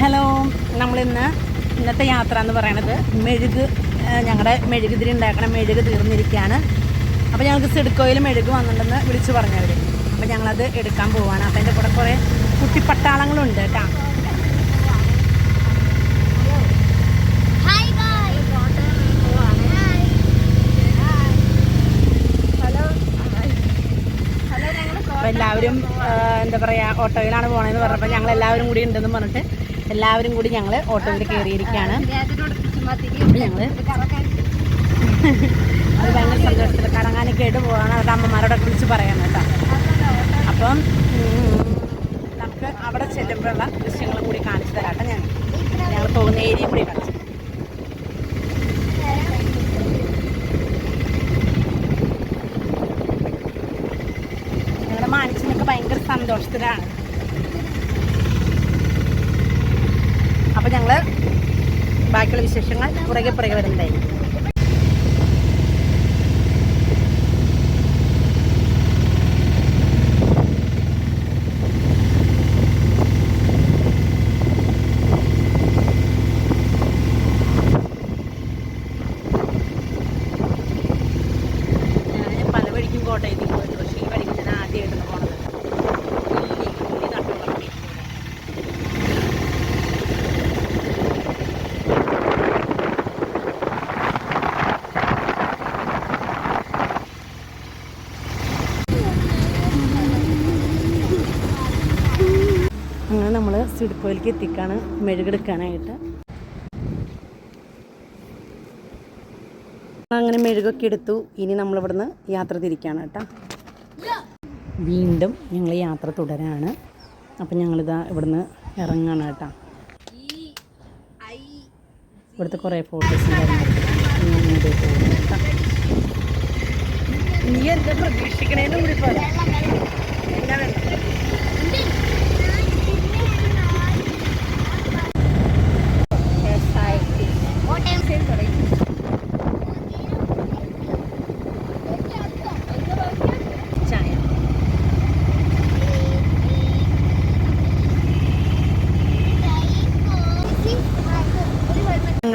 Hello നമ്മളിന്ന് ഇന്നത്തെ യാത്ര എന്ന് പറയണത് മെഴുക് ഞങ്ങളുടെ മെഴുകുതിരി ഉണ്ടാക്കണ. മെഴുക് തീർന്നിരിക്കുകയാണ് അപ്പോൾ ഞങ്ങൾക്ക് സിഡ്ക്കോയിൽ മെഴുക് വന്നിട്ടുണ്ടെന്ന് വിളിച്ചു പറഞ്ഞവർ അപ്പോൾ ഞങ്ങളത് എടുക്കാൻ പോവാണ്. അപ്പോൾ എന്റെ കൂടെ കുറേ കുട്ടിപ്പട്ടാളങ്ങളുണ്ട് കേട്ടോ അപ്പോൾ എല്ലാവരും എന്താ പറയുക ഓട്ടോയിലാണ് പോകണമെന്ന് പറഞ്ഞപ്പോൾ ഞങ്ങൾ എല്ലാവരും കൂടി ഉണ്ടെന്ന് പറഞ്ഞിട്ട് എല്ലാവരും കൂടി ഞങ്ങൾ ഓട്ടോയിൽ കയറിയിരിക്കുകയാണ് ഞങ്ങൾ അത് ഭയങ്കര സന്തോഷത്തിൽ കറങ്ങാനൊക്കെ ആയിട്ട് പോകാണ് അവരുടെ അമ്മമാരോടൊക്കെ വിളിച്ച് പറയാൻ കേട്ടോ. അപ്പം നമുക്ക് അവിടെ ചെല്ലുമ്പോഴുള്ള ദൃശ്യങ്ങളും കൂടി കാണിച്ചു തരാട്ടെ ഞാൻ. ഞങ്ങൾ പോകുന്ന ഏരിയ കൂടി കാണിച്ചു ഞങ്ങളുടെ മാനസിനൊക്കെ ഭയങ്കര സന്തോഷത്തിലാണ് അപ്പം ഞങ്ങൾ ബാക്കിയുള്ള വിശേഷങ്ങൾ പുറകെ പുറകെ വരുന്നതായിരിക്കും. കോട്ടയത്തേക്ക് പോയിട്ട് പക്ഷേ ഈ വഴിക്ക് ഞാൻ ആദ്യമായിട്ടാണ് പോണത്. സിഡ്കോയിലേക്ക് എത്തിക്കാണ് മെഴുകെടുക്കാനായിട്ട്. അങ്ങനെ മെഴുകൊക്കെ എടുത്തു. ഇനി നമ്മളിവിടുന്ന് യാത്ര തിരിക്കുകയാണ് കേട്ടോ. വീണ്ടും ഞങ്ങൾ യാത്ര തുടരാണ്. അപ്പം ഞങ്ങളിതാ ഇവിടുന്ന് ഇറങ്ങാണ് കേട്ടോ. ഇവിടുത്തെ കുറേ ഫോട്ടോസ് നീ പ്രതീക്ഷിക്കണേന്ന് കൂടി പോലെ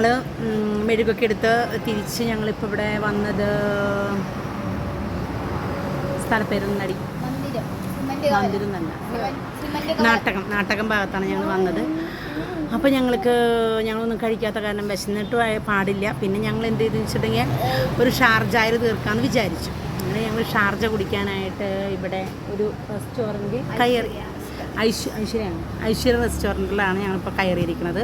ഞങ്ങൾ മെഴുകൊക്കെ എടുത്ത് തിരിച്ച് ഞങ്ങളിപ്പോൾ ഇവിടെ വന്നത് സ്ഥലപ്പേരുന്നടി. നടി മന്ദിരം തന്നെ നാട്ടകം നാട്ടകം ഭാഗത്താണ് ഞങ്ങൾ വന്നത്. അപ്പോൾ ഞങ്ങൾക്ക് ഞങ്ങളൊന്നും കഴിക്കാത്ത കാരണം വിശന്നിട്ട് പാടില്ല. പിന്നെ ഞങ്ങൾ എന്ത് ചെയ്തെന്ന് വെച്ചിട്ടുണ്ടെങ്കിൽ ഒരു ഷാർജായിൽ തീർക്കാമെന്ന് വിചാരിച്ചു. അങ്ങനെ ഞങ്ങൾ ഷാർജ കുടിക്കാനായിട്ട് ഇവിടെ ഒരു റെസ്റ്റോറന്റ് കയറി. ഐശ്വര്യ ഐശ്വര്യാണ്. ഐശ്വര്യ റെസ്റ്റോറന്റിലാണ് ഞങ്ങളിപ്പോൾ കയറിയിരിക്കുന്നത്.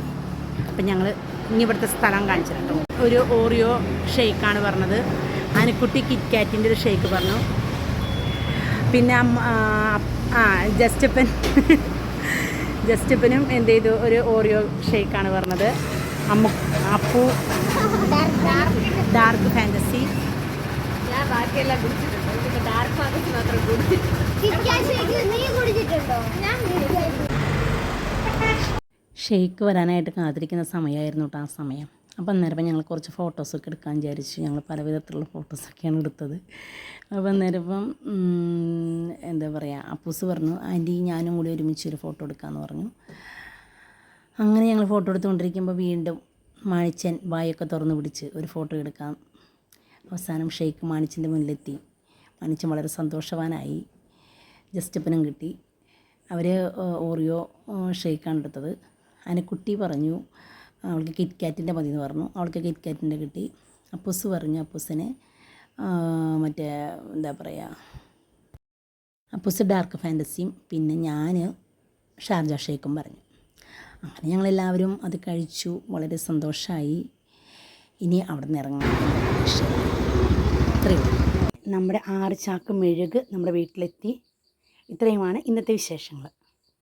അപ്പം ഞങ്ങൾ ഇനി ഇവിടുത്തെ സ്ഥലം കാണിച്ചിട്ടോ ഒരു ഓറിയോ ഷെയ്ക്കാണ് പറഞ്ഞത്. ആനക്കുട്ടി കിറ്റ് കാറ്റിന്റെ ഒരു ഷെയ്ക്ക് പറഞ്ഞു. പിന്നെ അമ്മ ആ, ജസ്റ്റപ്പൻ. ജസ്റ്റപ്പനും എന്ത് ചെയ്തു? ഒരു ഓറിയോ ഷേക്കാണ് പറഞ്ഞത്. അമ്മ അപ്പു ഡാർക്ക് ഫാന്റസി ഞാൻ ബാക്കിയെല്ലാം കുടിച്ചിട്ടുണ്ട്. പിന്നെ ഡാർക്ക് ഫാന്റസി മാത്രം കുടിച്ചിട്ടുണ്ട്. നീ കുടിച്ചിട്ടുണ്ടോ? ഞാൻ ഷെയ്ക്ക് വരാനായിട്ട് കാത്തിരിക്കുന്ന സമയമായിരുന്നു കേട്ടോ ആ സമയം. അപ്പോൾ അന്നേരം ഞങ്ങൾ കുറച്ച് ഫോട്ടോസൊക്കെ എടുക്കാൻ വിചാരിച്ചു ഞങ്ങൾ പല വിധത്തിലുള്ള ഫോട്ടോസൊക്കെയാണ് എടുത്തത്. അപ്പോൾ അന്നേരം എന്താ പറയുക അപ്പൂസ് പറഞ്ഞു ആന്റി ഞാനും കൂടി ഒരുമിച്ച് ഒരു ഫോട്ടോ എടുക്കാമെന്ന് പറഞ്ഞു. അങ്ങനെ ഞങ്ങൾ ഫോട്ടോ എടുത്തുകൊണ്ടിരിക്കുമ്പോൾ വീണ്ടും മാണിച്ചൻ വായൊക്കെ തുറന്നു പിടിച്ച് ഒരു ഫോട്ടോ എടുക്കാം അവസാനം ഷെയ്ഖ് മാണിച്ചന്റെ മുന്നിലെത്തി. മാണിച്ചൻ വളരെ സന്തോഷവാനായി. ജസ്റ്റപ്പനും കിട്ടി. അവർ ഓറിയോ ഷെയ്ക്കാണ് എടുത്തത്. അതിനെ കുട്ടി പറഞ്ഞു അവൾക്ക് കിറ്റ്കാറ്റിന്റെ മതി എന്ന് പറഞ്ഞു. അവൾക്ക് കിറ്റ്കാറ്റിന്റെ കിട്ടി. അപ്പൂസ് പറഞ്ഞു അപ്പൂസിന് മറ്റേ എന്താ പറയുക അപ്പൂസ് ഡാർക്ക് ഫാന്റസിയും പിന്നെ ഞാൻ ഷാർജ ഷേക്കും പറഞ്ഞു. അങ്ങനെ ഞങ്ങളെല്ലാവരും അത് കഴിച്ചു. വളരെ സന്തോഷമായി ഇനി അവിടെ നിന്ന് ഇറങ്ങാൻ ഇത്രയും നമ്മുടെ ആറ് ചാക്ക് മെഴുക് നമ്മുടെ വീട്ടിലെത്തി. ഇത്രയുമാണ് ഇന്നത്തെ വിശേഷങ്ങൾ.